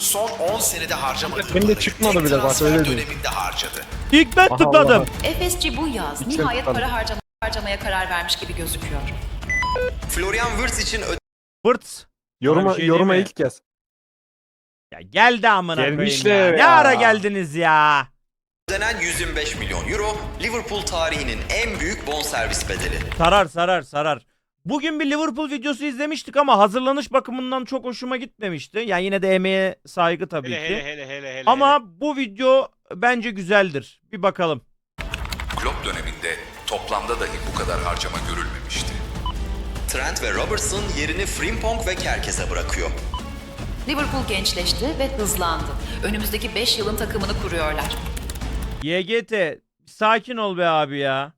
son 10 senede harcamadığı Benim de parayı çıkmadı tek bile bak, transfer öyle döneminde harcadı. İlk ben Aha, tıkladım. FSG bu yaz İçine nihayet para harcama, harcamaya karar vermiş gibi gözüküyor. Florian Wirtz için Fırt. Yoruma, şey yoruma mi? ilk kez. Ya geldi amına koyayım ya. Gelmişler Ne ya. ara geldiniz ya? ödenen 125 milyon euro Liverpool tarihinin en büyük bonservis bedeli. Sarar sarar sarar. Bugün bir Liverpool videosu izlemiştik ama hazırlanış bakımından çok hoşuma gitmemişti. Yani yine de emeğe saygı tabii Hele ki. hele hele hele hele. Ama bu video bence güzeldir. Bir bakalım. Klopp döneminde toplamda dahi bu kadar harcama görülmemişti. Trent ve Robertson yerini Frimpong ve Kerkez'e bırakıyor. Liverpool gençleşti ve hızlandı. Önümüzdeki 5 yılın takımını kuruyorlar. YGT sakin ol be abi ya.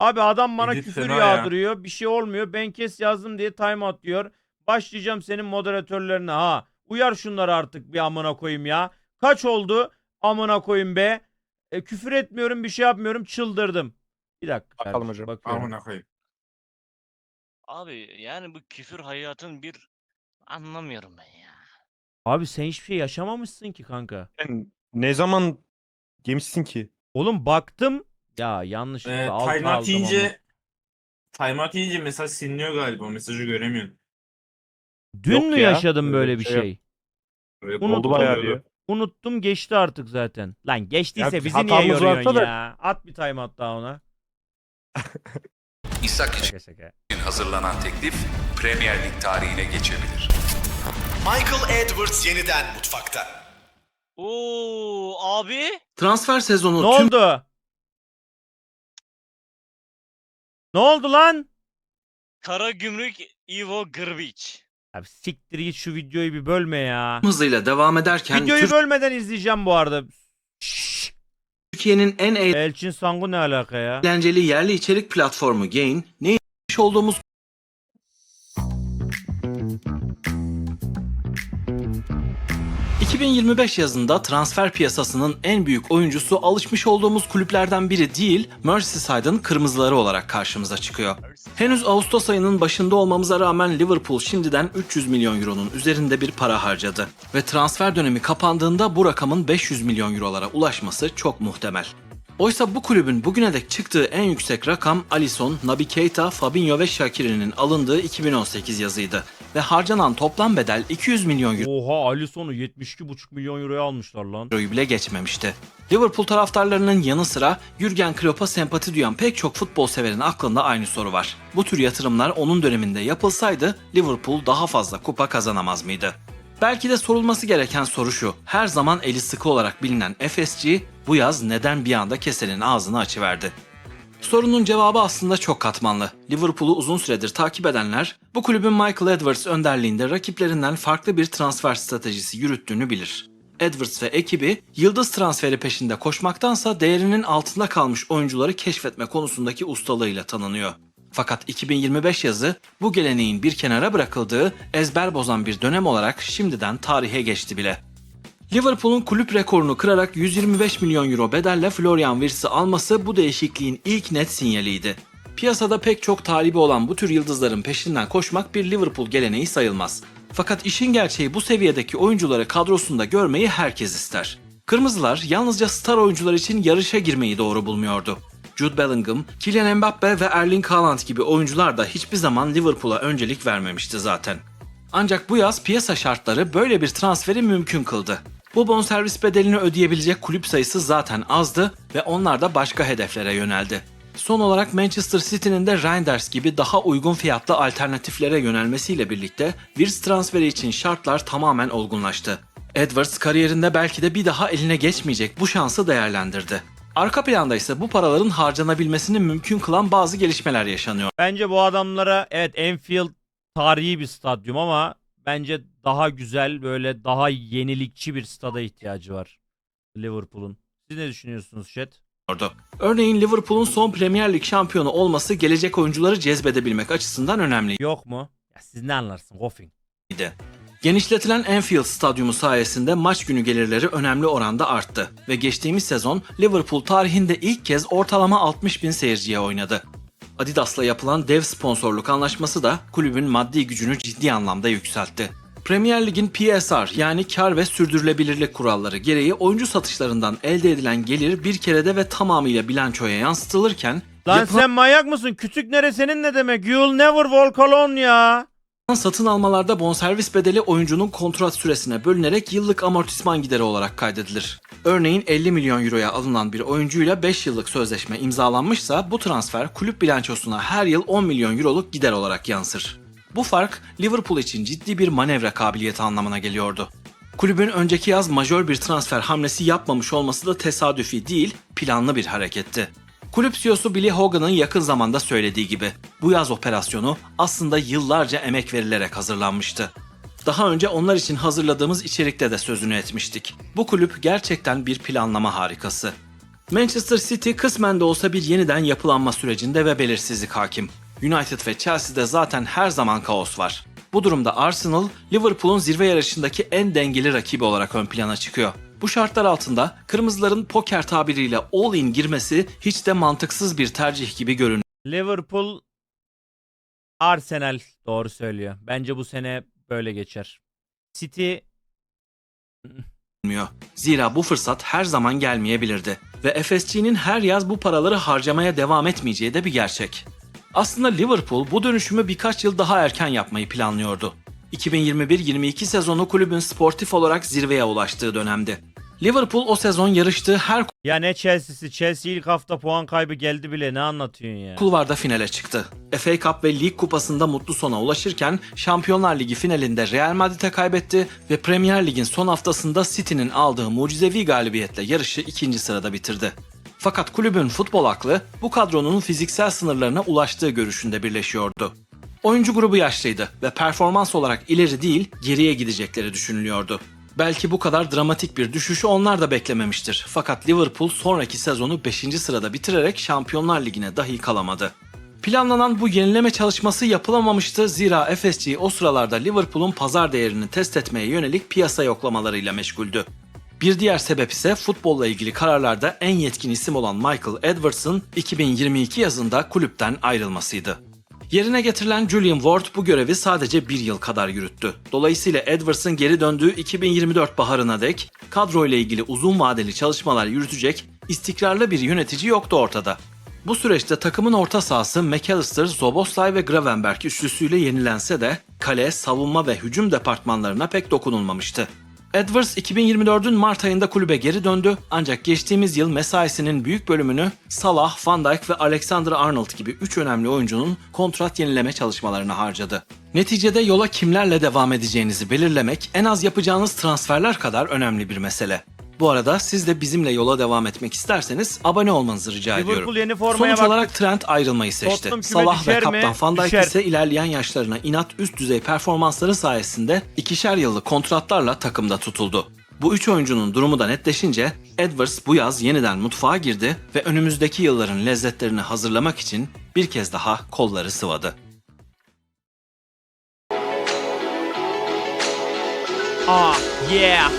Abi adam bana Edit küfür fena ya. yağdırıyor. Bir şey olmuyor. Ben kes yazdım diye timeout diyor. Başlayacağım senin moderatörlerine ha. Uyar şunları artık bir amına koyayım ya. Kaç oldu? Amına koyayım be. E, küfür etmiyorum bir şey yapmıyorum çıldırdım. Bir dakika. Bakalım kardeşim, hocam. Bakıyorum. Amına koyayım. Abi yani bu küfür hayatın bir anlamıyorum ben ya. Abi sen hiçbir şey yaşamamışsın ki kanka. Sen ne zaman yemişsin ki? Oğlum baktım. Ya yanlış. Ee, altı timeout yiyince timeout yiyince mesaj siliniyor galiba. Mesajı göremiyorsun. ama. Dün Yok mü ya, yaşadım öyle böyle bir bir şey yok. şey? Böyle Unuttum. Oldu bayağı bir. Unuttum geçti artık zaten. Lan geçtiyse Ya, bizi niye hatamız yoruyorsun varsa da- ya? At bir timeout daha ona. İshak için Şaka şaka. hazırlanan teklif Premier Lig tarihine geçebilir. Michael Edwards yeniden mutfakta. Oo abi. Transfer sezonu Ne tüm oldu? Ne oldu lan? Kara Gümrük Ivo Grbic. Abi siktir git şu videoyu bir bölme ya. hızıyla devam ederken Videoyu bölmeden izleyeceğim bu arada. Şşş. Türkiye'nin en Elçin Sangu ne alaka ya? eğlenceli yerli içerik platformu Gain, ne yapmış olduğumuz 2025 yazında transfer piyasasının en büyük oyuncusu alışmış olduğumuz kulüplerden biri değil, Merseyside'ın kırmızıları olarak karşımıza çıkıyor. Henüz Ağustos ayının başında olmamıza rağmen Liverpool şimdiden 300 milyon euronun üzerinde bir para harcadı. Ve transfer dönemi kapandığında bu rakamın 500 milyon eurolara ulaşması çok muhtemel. Oysa bu kulübün bugüne dek çıktığı en yüksek rakam Alisson, Naby Keita, Fabinho ve Shaqiri'nin alındığı 2018 yazıydı. Ve harcanan toplam bedel 200 milyon Oha Alisson'u 72,5 milyon euroya almışlar lan. euroyu bile geçmemişti. Liverpool taraftarlarının yanı sıra Jurgen Klopp'a sempati duyan pek çok futbol severin aklında aynı soru var. Bu tür yatırımlar onun döneminde yapılsaydı Liverpool daha fazla kupa kazanamaz mıydı? Belki de sorulması gereken soru şu. Her zaman eli sıkı olarak bilinen FSG bu yaz neden bir anda kesenin ağzını açıverdi? Sorunun cevabı aslında çok katmanlı. Liverpool'u uzun süredir takip edenler bu kulübün Michael Edwards önderliğinde rakiplerinden farklı bir transfer stratejisi yürüttüğünü bilir. Edwards ve ekibi yıldız transferi peşinde koşmaktansa değerinin altında kalmış oyuncuları keşfetme konusundaki ustalığıyla tanınıyor. Fakat 2025 yazı bu geleneğin bir kenara bırakıldığı ezber bozan bir dönem olarak şimdiden tarihe geçti bile. Liverpool'un kulüp rekorunu kırarak 125 milyon euro bedelle Florian Wirtz'i alması bu değişikliğin ilk net sinyaliydi. Piyasada pek çok talibi olan bu tür yıldızların peşinden koşmak bir Liverpool geleneği sayılmaz. Fakat işin gerçeği bu seviyedeki oyuncuları kadrosunda görmeyi herkes ister. Kırmızılar yalnızca star oyuncular için yarışa girmeyi doğru bulmuyordu. Jude Bellingham, Kylian Mbappe ve Erling Haaland gibi oyuncular da hiçbir zaman Liverpool'a öncelik vermemişti zaten. Ancak bu yaz piyasa şartları böyle bir transferi mümkün kıldı. Bu bonservis bedelini ödeyebilecek kulüp sayısı zaten azdı ve onlar da başka hedeflere yöneldi. Son olarak Manchester City'nin de Reinders gibi daha uygun fiyatlı alternatiflere yönelmesiyle birlikte Wirtz transferi için şartlar tamamen olgunlaştı. Edwards kariyerinde belki de bir daha eline geçmeyecek bu şansı değerlendirdi. Arka planda ise bu paraların harcanabilmesini mümkün kılan bazı gelişmeler yaşanıyor. Bence bu adamlara evet Enfield tarihi bir stadyum ama bence daha güzel böyle daha yenilikçi bir stada ihtiyacı var Liverpool'un. Siz ne düşünüyorsunuz chat? Örneğin Liverpool'un son Premier Lig şampiyonu olması gelecek oyuncuları cezbedebilmek açısından önemliydi. Yok mu? Ya siz ne anlarsın Goffin? Genişletilen Anfield stadyumu sayesinde maç günü gelirleri önemli oranda arttı ve geçtiğimiz sezon Liverpool tarihinde ilk kez ortalama 60 bin seyirciye oynadı. Adidas'la yapılan dev sponsorluk anlaşması da kulübün maddi gücünü ciddi anlamda yükseltti. Premier Lig'in PSR yani kar ve sürdürülebilirlik kuralları gereği oyuncu satışlarından elde edilen gelir bir kerede ve tamamıyla bilançoya yansıtılırken Lan yapılan sen manyak mısın? Kütük nere senin ne demek? You'll never walk alone ya. Satın almalarda bonservis bedeli oyuncunun kontrat süresine bölünerek yıllık amortisman gideri olarak kaydedilir. Örneğin 50 milyon euroya alınan bir oyuncuyla 5 yıllık sözleşme imzalanmışsa bu transfer kulüp bilançosuna her yıl 10 milyon euroluk gider olarak yansır. Bu fark Liverpool için ciddi bir manevra kabiliyeti anlamına geliyordu. Kulübün önceki yaz majör bir transfer hamlesi yapmamış olması da tesadüfi değil, planlı bir hareketti. Kulüp CEO'su Billy Hogan'ın yakın zamanda söylediği gibi bu yaz operasyonu aslında yıllarca emek verilerek hazırlanmıştı. Daha önce onlar için hazırladığımız içerikte de sözünü etmiştik. Bu kulüp gerçekten bir planlama harikası. Manchester City kısmen de olsa bir yeniden yapılanma sürecinde ve belirsizlik hakim. United ve Chelsea'de zaten her zaman kaos var. Bu durumda Arsenal, Liverpool'un zirve yarışındaki en dengeli rakibi olarak ön plana çıkıyor. Bu şartlar altında kırmızıların poker tabiriyle all-in girmesi hiç de mantıksız bir tercih gibi görünmüyor. Liverpool Arsenal doğru söylüyor. Bence bu sene böyle geçer. City. Zira bu fırsat her zaman gelmeyebilirdi ve FSG'nin her yaz bu paraları harcamaya devam etmeyeceği de bir gerçek. Aslında Liverpool bu dönüşümü birkaç yıl daha erken yapmayı planlıyordu. 2021-22 sezonu kulübün sportif olarak zirveye ulaştığı dönemdi. Liverpool o sezon yarıştığı her ya ne Chelsea'si? Chelsea ilk hafta puan kaybı geldi bile. Ne anlatıyorsun ya? kulvarda finale çıktı. FA Cup ve Lig Kupası'nda mutlu sona ulaşırken Şampiyonlar Ligi finalinde Real Madrid'e kaybetti ve Premier Lig'in son haftasında City'nin aldığı mucizevi galibiyetle yarışı ikinci sırada bitirdi. Fakat kulübün futbol aklı bu kadronun fiziksel sınırlarına ulaştığı görüşünde birleşiyordu. Oyuncu grubu yaşlıydı ve performans olarak ileri değil geriye gidecekleri düşünülüyordu. Belki bu kadar dramatik bir düşüşü onlar da beklememiştir. Fakat Liverpool sonraki sezonu 5. sırada bitirerek Şampiyonlar Ligi'ne dahi kalamadı. Planlanan bu yenileme çalışması yapılamamıştı zira FSG o sıralarda Liverpool'un pazar değerini test etmeye yönelik piyasa yoklamalarıyla meşguldü. Bir diğer sebep ise futbolla ilgili kararlarda en yetkin isim olan Michael Edwards'ın 2022 yazında kulüpten ayrılmasıydı. Yerine getirilen Julian Ward bu görevi sadece bir yıl kadar yürüttü. Dolayısıyla Edwards'ın geri döndüğü 2024 baharına dek kadro ile ilgili uzun vadeli çalışmalar yürütecek istikrarlı bir yönetici yoktu ortada. Bu süreçte takımın orta sahası McAllister, Zoboslay ve Gravenberg üçlüsüyle yenilense de kale, savunma ve hücum departmanlarına pek dokunulmamıştı. Edwards 2024'ün Mart ayında kulübe geri döndü ancak geçtiğimiz yıl mesaisinin büyük bölümünü Salah, Van Dijk ve Alexander Arnold gibi 3 önemli oyuncunun kontrat yenileme çalışmalarına harcadı. Neticede yola kimlerle devam edeceğinizi belirlemek en az yapacağınız transferler kadar önemli bir mesele. Bu arada siz de bizimle yola devam etmek isterseniz abone olmanızı rica ediyorum. Liverpool yeni formaya Sonuç baktık. olarak Trent ayrılmayı seçti. Tottenham küme Salah ve düşer mi? kaptan Van Dijk Düşer. ise ilerleyen yaşlarına inat üst düzey performansları sayesinde ikişer yıllık kontratlarla takımda tutuldu. Bu üç oyuncunun durumu da netleşince Edwards bu yaz yeniden mutfağa girdi ve önümüzdeki yılların lezzetlerini hazırlamak için bir kez daha kolları sıvadı. Ah yeah.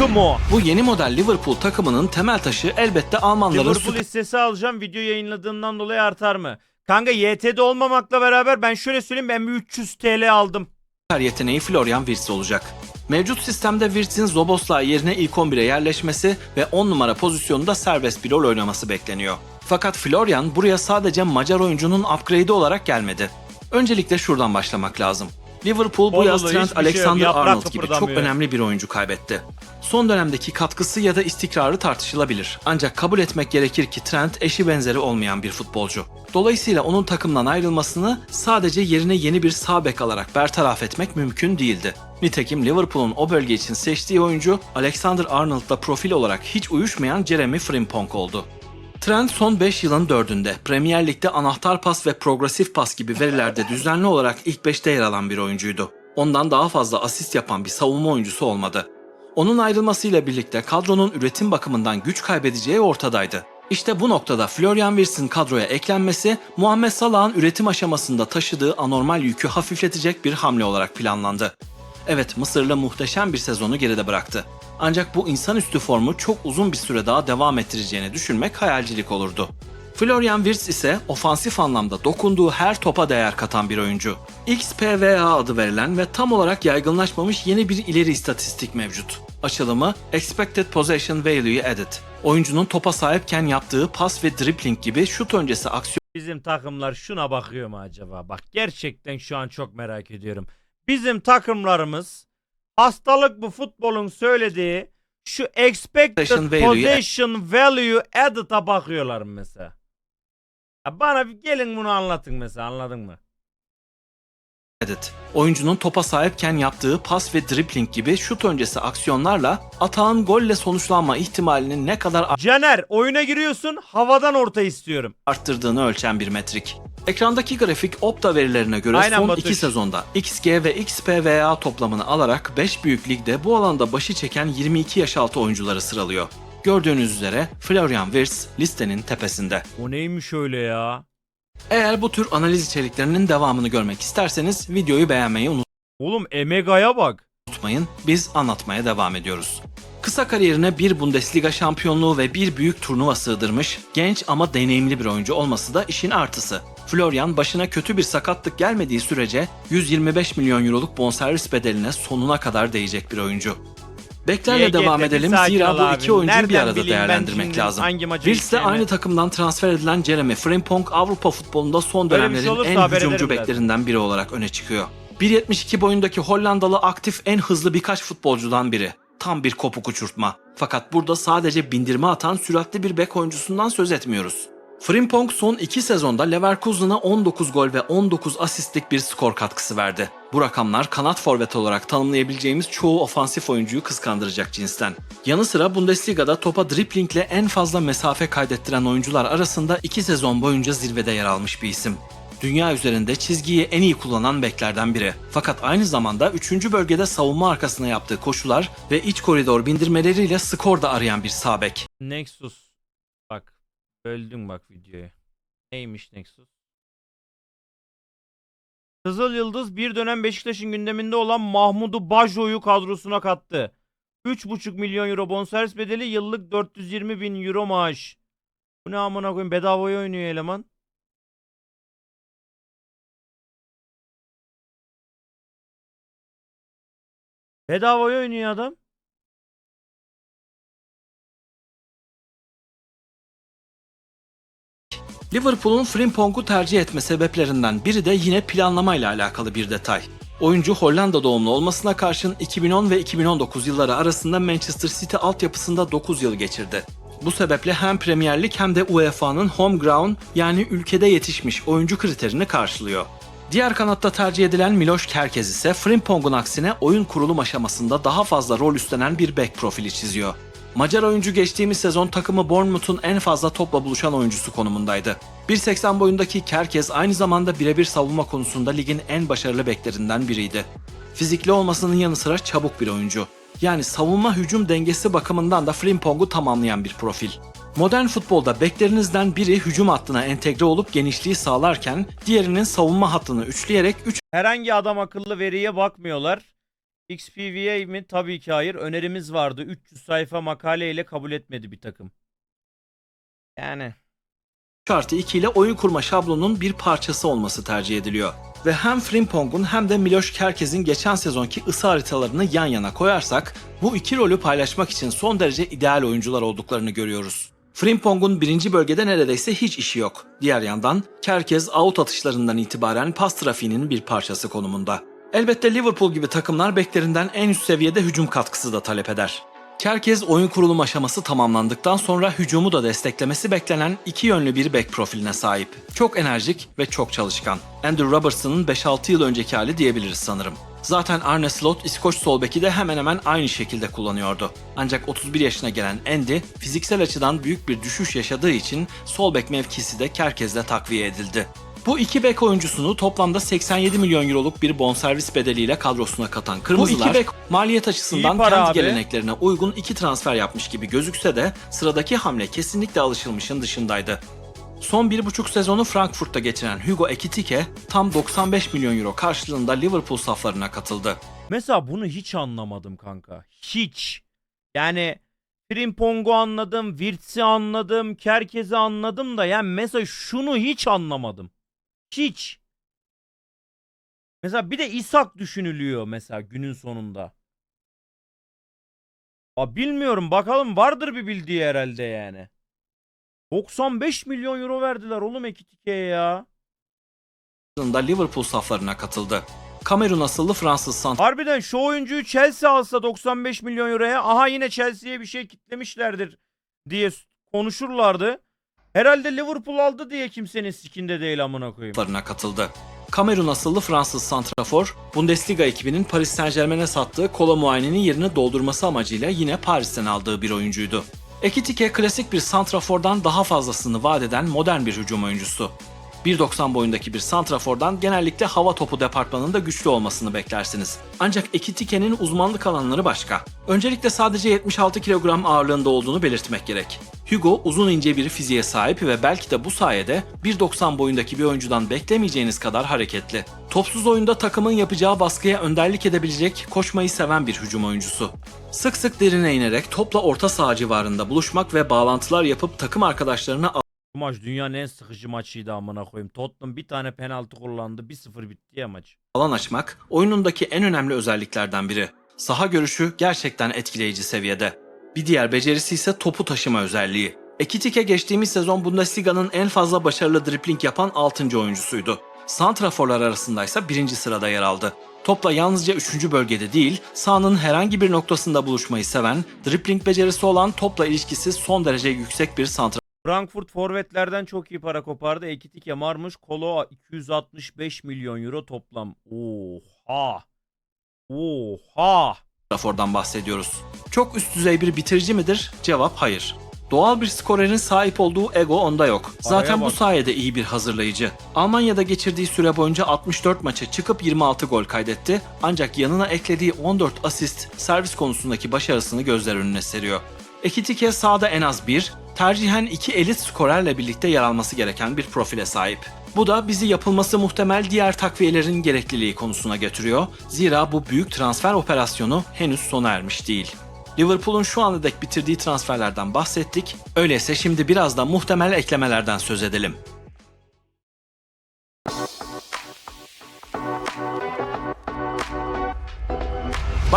On. Bu yeni model Liverpool takımının temel taşı elbette Almanların Liverpool hissesi alacağım. Video yayınladığından dolayı artar mı? Kanka YT'de olmamakla beraber ben şöyle söyleyeyim ben bir 300 TL aldım. süper yeteneği Florian Wirtz olacak. Mevcut sistemde Wirtz'in Zoboslay yerine ilk 11'e yerleşmesi ve 10 numara pozisyonunda serbest bir rol oynaması bekleniyor. Fakat Florian buraya sadece Macar oyuncunun upgrade'i olarak gelmedi. Öncelikle şuradan başlamak lazım. Liverpool bu yaz Trent şey yok. Alexander Yaprak Arnold gibi çok önemli bir oyuncu kaybetti. Son dönemdeki katkısı ya da istikrarı tartışılabilir. Ancak kabul etmek gerekir ki Trent eşi benzeri olmayan bir futbolcu. Dolayısıyla onun takımdan ayrılmasını sadece yerine yeni bir sağ bek alarak bertaraf etmek mümkün değildi. Nitekim Liverpool'un o bölge için seçtiği oyuncu Alexander Arnold'la profil olarak hiç uyuşmayan Jeremy Frimpong oldu. Trent son 5 yılın 4'ünde Premier Lig'de anahtar pas ve progresif pas gibi verilerde düzenli olarak ilk 5'te yer alan bir oyuncuydu. Ondan daha fazla asist yapan bir savunma oyuncusu olmadı. Onun ayrılmasıyla birlikte kadronun üretim bakımından güç kaybedeceği ortadaydı. İşte bu noktada Florian Wirtz'in kadroya eklenmesi Muhammed Salah'ın üretim aşamasında taşıdığı anormal yükü hafifletecek bir hamle olarak planlandı. Evet Mısırlı muhteşem bir sezonu geride bıraktı. Ancak bu insanüstü formu çok uzun bir süre daha devam ettireceğini düşünmek hayalcilik olurdu. Florian Wirtz ise ofansif anlamda dokunduğu her topa değer katan bir oyuncu. XPVA adı verilen ve tam olarak yaygınlaşmamış yeni bir ileri istatistik mevcut. Açılımı Expected Possession Value Added. Oyuncunun topa sahipken yaptığı pas ve dribbling gibi şut öncesi aksiyon Bizim takımlar şuna bakıyor mu acaba? Bak gerçekten şu an çok merak ediyorum. Bizim takımlarımız hastalık bu futbolun söylediği şu expected Possession value- possession value added'a bakıyorlar mesela. Ya bana bir gelin bunu anlatın mesela anladın mı? Edit. Oyuncunun topa sahipken yaptığı pas ve dribbling gibi şut öncesi aksiyonlarla atağın golle sonuçlanma ihtimalinin ne kadar Caner oyuna giriyorsun havadan orta istiyorum. arttırdığını ölçen bir metrik. Ekrandaki grafik Opta verilerine göre Aynen son Batuş. iki sezonda XG ve XPVA toplamını alarak 5 büyük ligde bu alanda başı çeken 22 yaş altı oyuncuları sıralıyor. Gördüğünüz üzere Florian Wirtz listenin tepesinde. O neymiş öyle ya? Eğer bu tür analiz içeriklerinin devamını görmek isterseniz videoyu beğenmeyi Oğlum Emega'ya bak. unutmayın. Biz anlatmaya devam ediyoruz. Kısa kariyerine bir Bundesliga şampiyonluğu ve bir büyük turnuva sığdırmış, genç ama deneyimli bir oyuncu olması da işin artısı. Florian başına kötü bir sakatlık gelmediği sürece 125 milyon euroluk bonservis bedeline sonuna kadar değecek bir oyuncu. Beklerle YGT, devam bir edelim zira bu iki oyuncuyu bir Nereden arada bileyim ben değerlendirmek lazım. gideceğimi? aynı takımdan transfer edilen Jeremy Frimpong Avrupa futbolunda son bir şey dönemlerin olursa en hücumcu beklerinden biri olarak öne çıkıyor. 1.72 boyundaki Hollandalı aktif en hızlı birkaç futbolcudan biri. Tam bir kopuk uçurtma. Fakat burada sadece bindirme atan süratli bir bek oyuncusundan söz etmiyoruz. Frimpong son 2 sezonda Leverkusen'a 19 gol ve 19 asistlik bir skor katkısı verdi. Bu rakamlar kanat forvet olarak tanımlayabileceğimiz çoğu ofansif oyuncuyu kıskandıracak cinsten. Yanı sıra Bundesliga'da topa driplingle en fazla mesafe kaydettiren oyuncular arasında 2 sezon boyunca zirvede yer almış bir isim. Dünya üzerinde çizgiyi en iyi kullanan beklerden biri. Fakat aynı zamanda 3. bölgede savunma arkasına yaptığı koşular ve iç koridor bindirmeleriyle skor da arayan bir sağ bek. Nexus. Bak. Böldüm bak videoyu. Neymiş Nexus? Kızıl Yıldız bir dönem Beşiktaş'ın gündeminde olan Mahmudu Bajo'yu kadrosuna kattı. 3,5 milyon euro bonservis bedeli yıllık 420 bin euro maaş. Bu ne amına koyayım bedavaya oynuyor eleman. Bedavaya oynuyor adam. Liverpool'un Frimpong'u tercih etme sebeplerinden biri de yine planlamayla alakalı bir detay. Oyuncu Hollanda doğumlu olmasına karşın 2010 ve 2019 yılları arasında Manchester City altyapısında 9 yıl geçirdi. Bu sebeple hem Premier Lig hem de UEFA'nın home ground yani ülkede yetişmiş oyuncu kriterini karşılıyor. Diğer kanatta tercih edilen Miloš Kerkez ise Frimpong'un aksine oyun kurulum aşamasında daha fazla rol üstlenen bir bek profili çiziyor. Macar oyuncu geçtiğimiz sezon takımı Bournemouth'un en fazla topla buluşan oyuncusu konumundaydı. 1.80 boyundaki Kerkez aynı zamanda birebir savunma konusunda ligin en başarılı beklerinden biriydi. Fizikli olmasının yanı sıra çabuk bir oyuncu. Yani savunma hücum dengesi bakımından da Frimpong'u tamamlayan bir profil. Modern futbolda beklerinizden biri hücum hattına entegre olup genişliği sağlarken diğerinin savunma hattını üçleyerek 3 Herhangi adam akıllı veriye bakmıyorlar. XPVA mi? Tabii ki hayır. Önerimiz vardı. 300 sayfa makaleyle kabul etmedi bir takım. Yani artı 2 ile oyun kurma şablonunun bir parçası olması tercih ediliyor. Ve hem Frimpong'un hem de Miloš Kerkez'in geçen sezonki ısı haritalarını yan yana koyarsak bu iki rolü paylaşmak için son derece ideal oyuncular olduklarını görüyoruz. Frimpong'un birinci bölgede neredeyse hiç işi yok. Diğer yandan Kerkez out atışlarından itibaren pas trafiğinin bir parçası konumunda. Elbette Liverpool gibi takımlar beklerinden en üst seviyede hücum katkısı da talep eder. Kerkez oyun kurulum aşaması tamamlandıktan sonra hücumu da desteklemesi beklenen iki yönlü bir bek profiline sahip. Çok enerjik ve çok çalışkan. Andrew Robertson'ın 5-6 yıl önceki hali diyebiliriz sanırım. Zaten Arne Slot İskoç sol beki de hemen hemen aynı şekilde kullanıyordu. Ancak 31 yaşına gelen Andy fiziksel açıdan büyük bir düşüş yaşadığı için sol bek mevkisi de Kerkez'le takviye edildi. Bu iki bek oyuncusunu toplamda 87 milyon euroluk bir bonservis bedeliyle kadrosuna katan Kırmızılar, iki bek maliyet açısından kendi abi. geleneklerine uygun iki transfer yapmış gibi gözükse de sıradaki hamle kesinlikle alışılmışın dışındaydı. Son bir buçuk sezonu Frankfurt'ta geçiren Hugo Ekitike tam 95 milyon euro karşılığında Liverpool saflarına katıldı. mesela bunu hiç anlamadım kanka. Hiç. Yani Frimpong'u anladım, Wirtz'i anladım, Kerkez'i anladım da yani mesela şunu hiç anlamadım. Hiç. Mesela bir de İshak düşünülüyor mesela günün sonunda. Aa, bilmiyorum bakalım vardır bir bildiği herhalde yani. 95 milyon euro verdiler oğlum Ekitike'ye ya. Liverpool saflarına katıldı. Kamerun asıllı Fransız santrafor Harbiden şu oyuncuyu Chelsea alsa 95 milyon euroya aha yine Chelsea'ye bir şey kitlemişlerdir diye s- konuşurlardı. Herhalde Liverpool aldı diye kimsenin sikinde değil amına koyayım. katıldı. Kamerun asıllı Fransız santrafor, Bundesliga ekibinin Paris Saint Germain'e sattığı Kolo Muayne'nin yerini doldurması amacıyla yine Paris'ten aldığı bir oyuncuydu. Ekitike klasik bir santrafordan daha fazlasını vaat eden modern bir hücum oyuncusu. 1.90 boyundaki bir santrafordan genellikle hava topu departmanında güçlü olmasını beklersiniz. Ancak Ekitike'nin uzmanlık alanları başka. Öncelikle sadece 76 kilogram ağırlığında olduğunu belirtmek gerek. Hugo uzun ince bir fiziğe sahip ve belki de bu sayede 1.90 boyundaki bir oyuncudan beklemeyeceğiniz kadar hareketli. Topsuz oyunda takımın yapacağı baskıya önderlik edebilecek, koşmayı seven bir hücum oyuncusu. Sık sık derine inerek topla orta saha civarında buluşmak ve bağlantılar yapıp takım arkadaşlarına Bu maç dünyanın en sıkıcı maçıydı amına koyayım. Tottenham bir tane penaltı kullandı. 1-0 bitti ya maç. alan açmak oyunundaki en önemli özelliklerden biri. Saha görüşü gerçekten etkileyici seviyede. Bir diğer becerisi ise topu taşıma özelliği. Ekitike geçtiğimiz sezon Bundesliga'nın en fazla başarılı dripling yapan 6. oyuncusuydu. Santraforlar arasında ise birinci sırada yer aldı. Topla yalnızca 3. bölgede değil, sahanın herhangi bir noktasında buluşmayı seven, dripling becerisi olan topla ilişkisi son derece yüksek bir santrafor. Frankfurt forvetlerden çok iyi para kopardı. Ekitike Marmış Kolo 265 milyon euro toplam. Oha. Oha. Rafordan bahsediyoruz. Çok üst düzey bir bitirici midir? Cevap hayır. Doğal bir skorerin sahip olduğu ego onda yok. Zaten bu sayede iyi bir hazırlayıcı. Almanya'da geçirdiği süre boyunca 64 maça çıkıp 26 gol kaydetti. Ancak yanına eklediği 14 asist servis konusundaki başarısını gözler önüne seriyor. Ekitike sahada en az bir, tercihen iki elit skorerle birlikte yer alması gereken bir profile sahip. Bu da bizi yapılması muhtemel diğer takviyelerin gerekliliği konusuna getiriyor. Zira bu büyük transfer operasyonu henüz sona ermiş değil. Liverpool'un şu ana dek bitirdiği transferlerden bahsettik. Öyleyse şimdi biraz da muhtemel eklemelerden söz edelim.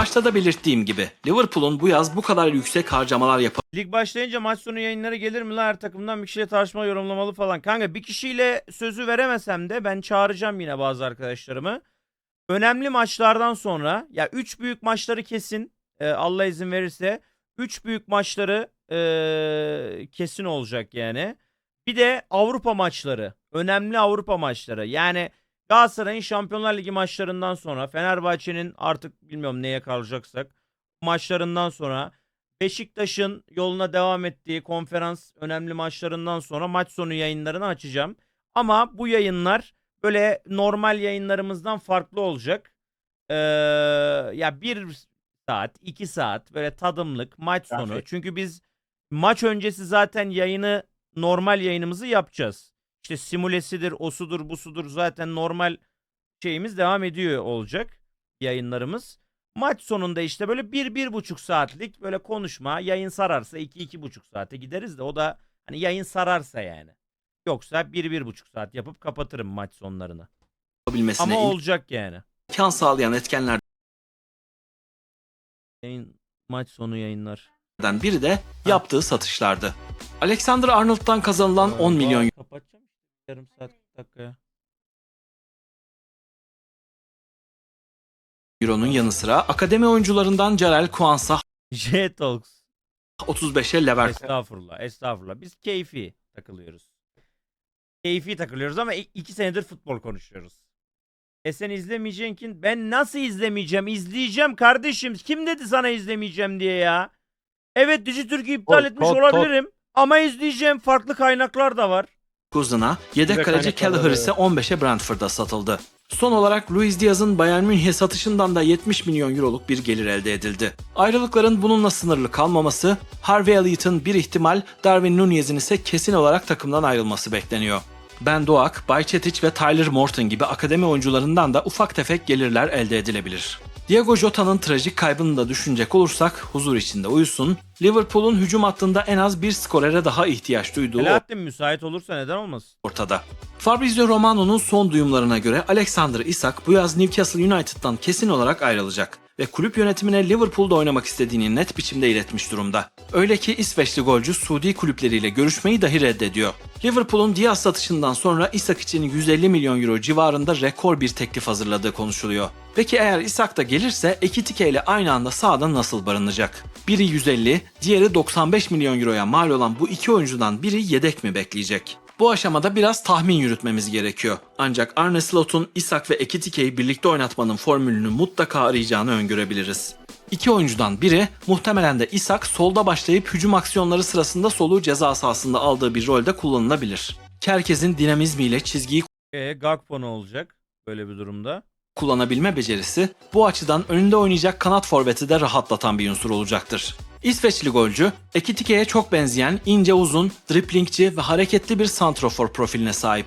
Başta da belirttiğim gibi Liverpool'un bu yaz bu kadar yüksek harcamalar Lig başlayınca maç sonu yayınları gelir mi lan her takımdan bir kişiyle tartışma yorumlamalı falan. Kanka bir kişiyle sözü veremesem de ben çağıracağım yine bazı arkadaşlarımı. Önemli maçlardan sonra ya 3 büyük maçları kesin e, Allah izin verirse 3 büyük maçları e, kesin olacak yani. Bir de Avrupa maçları. Önemli Avrupa maçları. Yani Galatasaray'ın Şampiyonlar Ligi maçlarından sonra Fenerbahçe'nin artık bilmiyorum neye kalacaksak maçlarından sonra Beşiktaş'ın yoluna devam ettiği konferans önemli maçlarından sonra maç sonu yayınlarını açacağım. Ama bu yayınlar böyle normal yayınlarımızdan farklı olacak. Ee, ya bir saat, iki saat böyle tadımlık maç sonu. Çünkü biz maç öncesi zaten yayını normal yayınımızı yapacağız. İşte simülesidir, osudur, busudur zaten normal şeyimiz devam ediyor olacak yayınlarımız. Maç sonunda işte böyle bir, bir buçuk saatlik böyle konuşma. Yayın sararsa iki, iki buçuk saate gideriz de o da hani yayın sararsa yani. Yoksa bir, bir buçuk saat yapıp kapatırım maç sonlarını. Ama olacak yani. imkan sağlayan etkenlerden Yayın, maç sonu yayınlar. biri de yaptığı satışlardı. Alexander Arnold'dan kazanılan 10 milyon Kapatacağım yarım saat dakikaya. Euro'nun yanı sıra akademi oyuncularından Jarel Kwanza J-Talks. 35'e Leverkusen Estağfurullah, estağfurullah. Biz keyfi takılıyoruz. Keyfi takılıyoruz ama i- iki senedir futbol konuşuyoruz. E sen izlemeyeceksin ki ben nasıl izlemeyeceğim? İzleyeceğim kardeşim. Kim dedi sana izlemeyeceğim diye ya? Evet Dijitürk'ü iptal Tot, etmiş tot, olabilirim. Ama izleyeceğim. Farklı kaynaklar da var. Leverkusen'a, yedek Ve kaleci Kelleher ise 15'e Brentford'a satıldı. Son olarak Luis Diaz'ın Bayern Münih'e satışından da 70 milyon euroluk bir gelir elde edildi. Ayrılıkların bununla sınırlı kalmaması, Harvey Elliott'ın bir ihtimal, Darwin Nunez'in ise kesin olarak takımdan ayrılması bekleniyor. Ben Doğak, Bay Çetiç ve Tyler Morton gibi akademi oyuncularından da ufak tefek gelirler elde edilebilir. Diego Jota'nın trajik kaybını da düşünecek olursak huzur içinde uyusun. Liverpool'un hücum hattında en az bir skorere daha ihtiyaç duyduğu Selahattin müsait olursa neden olmasın? ortada. Fabrizio Romano'nun son duyumlarına göre Alexander Isak bu yaz Newcastle United'dan kesin olarak ayrılacak ve kulüp yönetimine Liverpool'da oynamak istediğini net biçimde iletmiş durumda. Öyle ki İsveçli golcü Suudi kulüpleriyle görüşmeyi dahi reddediyor. Liverpool'un Diaz satışından sonra Isak için 150 milyon euro civarında rekor bir teklif hazırladığı konuşuluyor. Peki eğer Isak da gelirse Ekitike ile aynı anda sahada nasıl barınacak? Biri 150, diğeri 95 milyon euroya mal olan bu iki oyuncudan biri yedek mi bekleyecek? Bu aşamada biraz tahmin yürütmemiz gerekiyor. Ancak Arne Slot'un Isak ve Ekitike'yi birlikte oynatmanın formülünü mutlaka arayacağını öngörebiliriz. İki oyuncudan biri muhtemelen de Isak solda başlayıp hücum aksiyonları sırasında soluğu ceza sahasında aldığı bir rolde kullanılabilir. Kerkez'in dinamizmiyle çizgiyi E Gakpo ne olacak böyle bir durumda? kullanabilme becerisi bu açıdan önünde oynayacak kanat forveti de rahatlatan bir unsur olacaktır. İsveçli golcü, Ekitike'ye çok benzeyen ince uzun, driplingçi ve hareketli bir santrofor profiline sahip.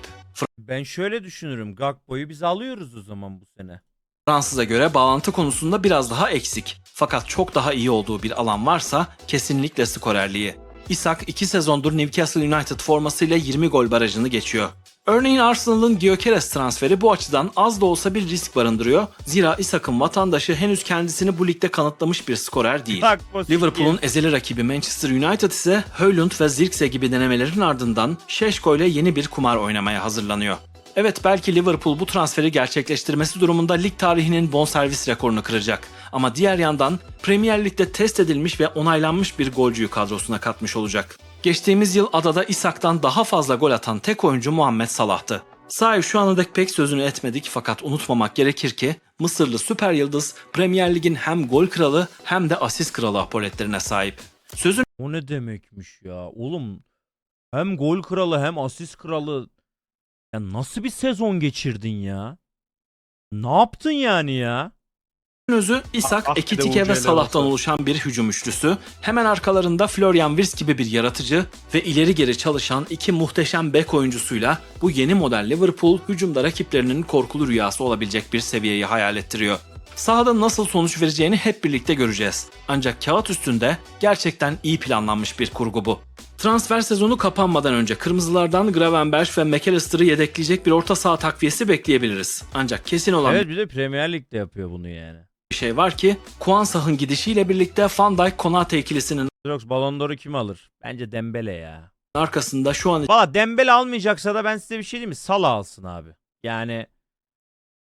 Ben şöyle düşünürüm. Gakpo'yu biz alıyoruz o zaman bu sene. Fransız'a göre bağlantı konusunda biraz daha eksik. Fakat çok daha iyi olduğu bir alan varsa kesinlikle skorerliği. Isak 2 sezondur Newcastle United formasıyla 20 gol barajını geçiyor. Örneğin Arsenal'ın Gyökeres transferi bu açıdan az da olsa bir risk barındırıyor. Zira Isak'ın vatandaşı henüz kendisini bu ligde kanıtlamış bir skorer değil. Liverpool'un ezeli rakibi Manchester United ise Højlund ve Zirkse gibi denemelerin ardından Şeşko ile yeni bir kumar oynamaya hazırlanıyor. Evet belki Liverpool bu transferi gerçekleştirmesi durumunda lig tarihinin bonservis rekorunu kıracak. Ama diğer yandan Premier Lig'de test edilmiş ve onaylanmış bir golcüyü kadrosuna katmış olacak. Geçtiğimiz yıl adada Isak'tan daha fazla gol atan tek oyuncu Muhammed Salah'tı. Sahi şu ana dek pek sözünü etmedik fakat unutmamak gerekir ki Mısırlı süper yıldız Premier Lig'in hem gol kralı hem de asist kralı apoletlerine sahip. Sözün O ne demekmiş ya? Oğlum hem gol kralı hem asist kralı. Ya nasıl bir sezon geçirdin ya? Ne yaptın yani ya? Özü Isak, Ah, ah, Ekitike ve Salah'tan oluşan bir hücum üçlüsü. Hemen arkalarında Florian Wirtz gibi bir yaratıcı ve ileri geri çalışan iki muhteşem bek oyuncusuyla bu yeni model Liverpool hücumda rakiplerinin korkulu rüyası olabilecek bir seviyeyi hayal ettiriyor. Sahada nasıl sonuç vereceğini hep birlikte göreceğiz. Ancak kağıt üstünde gerçekten iyi planlanmış bir kurgu bu. Transfer sezonu kapanmadan önce kırmızılardan Gravenberch ve McAllister'ı yedekleyecek bir orta saha takviyesi bekleyebiliriz. Ancak kesin olan Evet bir de Premier Lig'de yapıyor bunu yani. Bir şey var ki Kwanza'nın gidişiyle birlikte Van Dijk Konate ikilisinin Drox Ballon d'Or'u kim alır? Bence Dembele ya. arkasında şu an Valla Dembele almayacaksa da ben size bir şey diyeyim mi? Salah alsın abi. Yani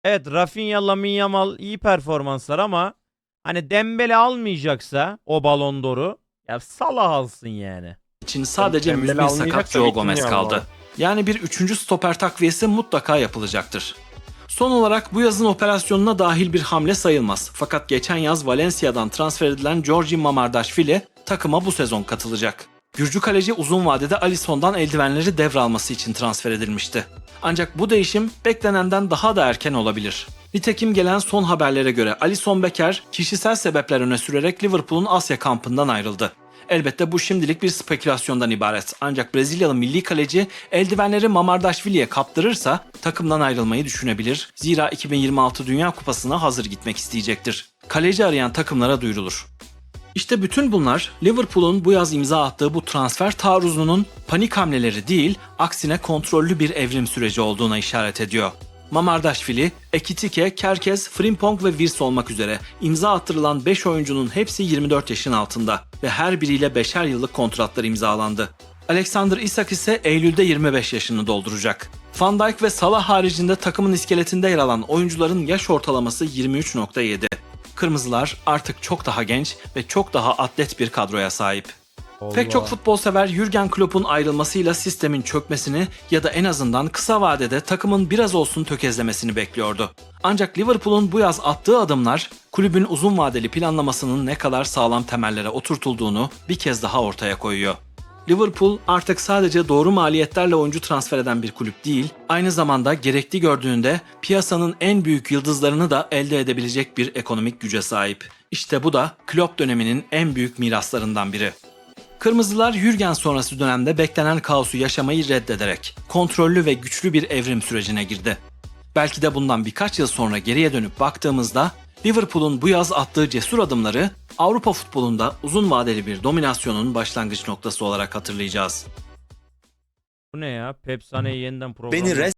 evet Rafinha, Lamine Yamal iyi performanslar ama hani Dembele almayacaksa o Ballon d'Or'u ya Salah alsın yani. için sadece Dembele müzmin sakat almayacaksa Joe Gomez kaldı. Yani bir üçüncü stoper takviyesi mutlaka yapılacaktır. Son olarak bu yazın operasyonuna dahil bir hamle sayılmaz. Fakat geçen yaz Valencia'dan transfer edilen Georgi Mamardashvili takıma bu sezon katılacak. Gürcü kaleci uzun vadede Alisson'dan eldivenleri devralması için transfer edilmişti. Ancak bu değişim beklenenden daha da erken olabilir. Nitekim gelen son haberlere göre Alisson Becker kişisel sebepler öne sürerek Liverpool'un Asya kampından ayrıldı. Elbette bu şimdilik bir spekülasyondan ibaret. Ancak Brezilyalı milli kaleci eldivenleri Mamardashvili'ye kaptırırsa takımdan ayrılmayı düşünebilir. Zira 2026 Dünya Kupası'na hazır gitmek isteyecektir. Kaleci arayan takımlara duyurulur. İşte bütün bunlar Liverpool'un bu yaz imza attığı bu transfer taarruzunun panik hamleleri değil, aksine kontrollü bir evrim süreci olduğuna işaret ediyor. Mamardashvili, Ekitike, Kerkez, Frimpong ve Virs olmak üzere imza attırılan 5 oyuncunun hepsi 24 yaşın altında ve her biriyle 5'er yıllık kontratlar imzalandı. Alexander Isak ise Eylül'de 25 yaşını dolduracak. Van Dijk ve Salah haricinde takımın iskeletinde yer alan oyuncuların yaş ortalaması 23.7. Kırmızılar artık çok daha genç ve çok daha atlet bir kadroya sahip. Pek çok futbol sever Jürgen Klopp'un ayrılmasıyla sistemin çökmesini ya da en azından kısa vadede takımın biraz olsun tökezlemesini bekliyordu. Ancak Liverpool'un bu yaz attığı adımlar kulübün uzun vadeli planlamasının ne kadar sağlam temellere oturtulduğunu bir kez daha ortaya koyuyor. Liverpool artık sadece doğru maliyetlerle oyuncu transfer eden bir kulüp değil, aynı zamanda gerekli gördüğünde piyasanın en büyük yıldızlarını da elde edebilecek bir ekonomik güce sahip. İşte bu da Klopp döneminin en büyük miraslarından biri. Kırmızılar Jürgen sonrası dönemde beklenen kaosu yaşamayı reddederek kontrollü ve güçlü bir evrim sürecine girdi. Belki de bundan birkaç yıl sonra geriye dönüp baktığımızda Liverpool'un bu yaz attığı cesur adımları Avrupa futbolunda uzun vadeli bir dominasyonun başlangıç noktası olarak hatırlayacağız. Bu ne ya? Pep Sané'yi yeniden program. Beni